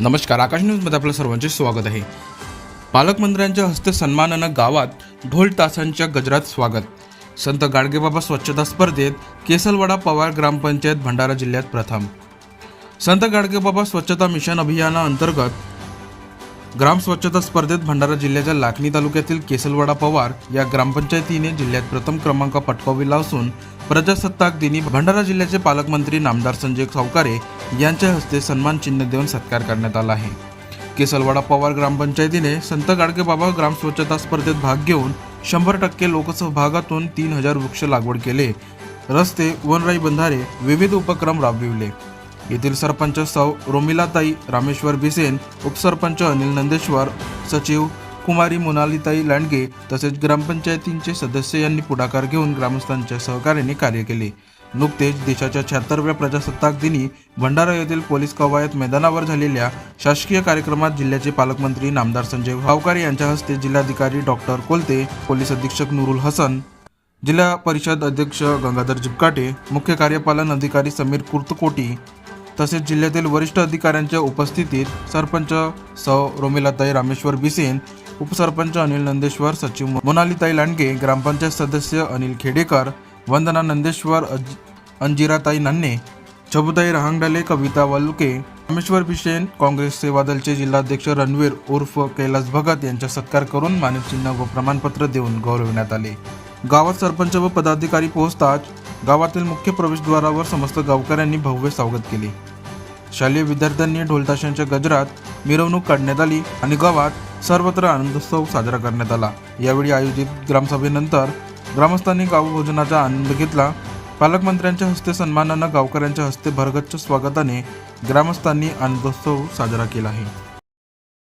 नमस्कार आकाश न्यूजमध्ये आपलं सर्वांचे स्वागत आहे. पालकमंत्र्यांच्या हस्ते सन्मानानं गावात ढोल तासांच्या गजरात स्वागत. संत गाडगेबाबा स्वच्छता स्पर्धेत केसलवाडा पवार ग्रामपंचायत भंडारा जिल्ह्यात प्रथम. संत गाडगेबाबा स्वच्छता मिशन अभियानाअंतर्गत ग्राम स्वच्छता स्पर्धेत भंडारा जिल्ह्याच्या लाखणी तालुक्यातील केसलवाडा पवार या ग्रामपंचायतीने जिल्ह्यात प्रथम क्रमांक पटकाविला असून प्रजासत्ताक दिनी भंडारा जिल्ह्याचे पालकमंत्री नामदार संजय सावकारे यांच्या हस्ते सन्मान चिन्ह देऊन सत्कार करण्यात आला आहे. केसलवाडा पवार ग्रामपंचायतीने संत गाडगेबाबा ग्राम स्वच्छता स्पर्धेत भाग घेऊन शंभर टक्के लोकसहभागातून तीन हजार वृक्ष लागवड केले. रस्ते वनराई बंधारे विविध उपक्रम राबविले. येथील सरपंच सौ रोमिलाताई रामेश्वर बिसेन उपसरपंच अनिल नंदेश्वर सचिव कुमारी मोनालीताई लांडगे तसेच ग्रामपंचायतींचे सदस्य यांनी पुढाकार घेऊन ग्रामस्थांच्या सहकार्याने कार्य केले. नुकतेच देशाच्या शहात्तरव्या प्रजासत्ताक दिनी भंडारा येथील पोलीस कवायत मैदानावर झालेल्या शासकीय कार्यक्रमात जिल्ह्याचे पालकमंत्री नामदार संजय भावकार यांच्या हस्ते जिल्हाधिकारी डॉक्टर कोलते पोलीस अधीक्षक नुरुल हसन जिल्हा परिषद अध्यक्ष गंगाधर जिपकाटे मुख्य कार्यपालन अधिकारी समीर कुर्तकोटी तसेच जिल्ह्यातील वरिष्ठ अधिकाऱ्यांच्या उपस्थितीत सरपंच सौ. रोमिलाताई रामेश्वर बिसेन उपसरपंच अनिल नंदेश्वर सचिव मोनालीताई लांडगे ग्रामपंचायत सदस्य अनिल खेडेकर वंदना नंदेश्वर अज- अंजिराताई नन्ने छबुताई रहांगडले कविता वालुके रामेश्वर बिसेन काँग्रेस सेवादलचे जिल्हाध्यक्ष रणवीर उर्फ कैलास भगत यांचा सत्कार करून मानचिन्ह व प्रमाणपत्र देऊन गौरविण्यात आले. गावात सरपंच व पदाधिकारी पोहोचताच गावातील मुख्य प्रवेशद्वारावर समस्त गावकऱ्यांनी भव्य स्वागत केले. शालेय विद्यार्थ्यांनी ढोलताशांच्या गजरात मिरवणूक काढण्यात आली आणि गावात सर्वत्र आनंदोत्सव साजरा करण्यात आला. यावेळी आयोजित ग्रामसभेनंतर ग्रामस्थांनी गावभोजनाचा आनंद घेतला. पालकमंत्र्यांच्या हस्ते सन्मानानं गावकऱ्यांच्या हस्ते भरगच्च स्वागताने ग्रामस्थांनी आनंदोत्सव साजरा केला आहे.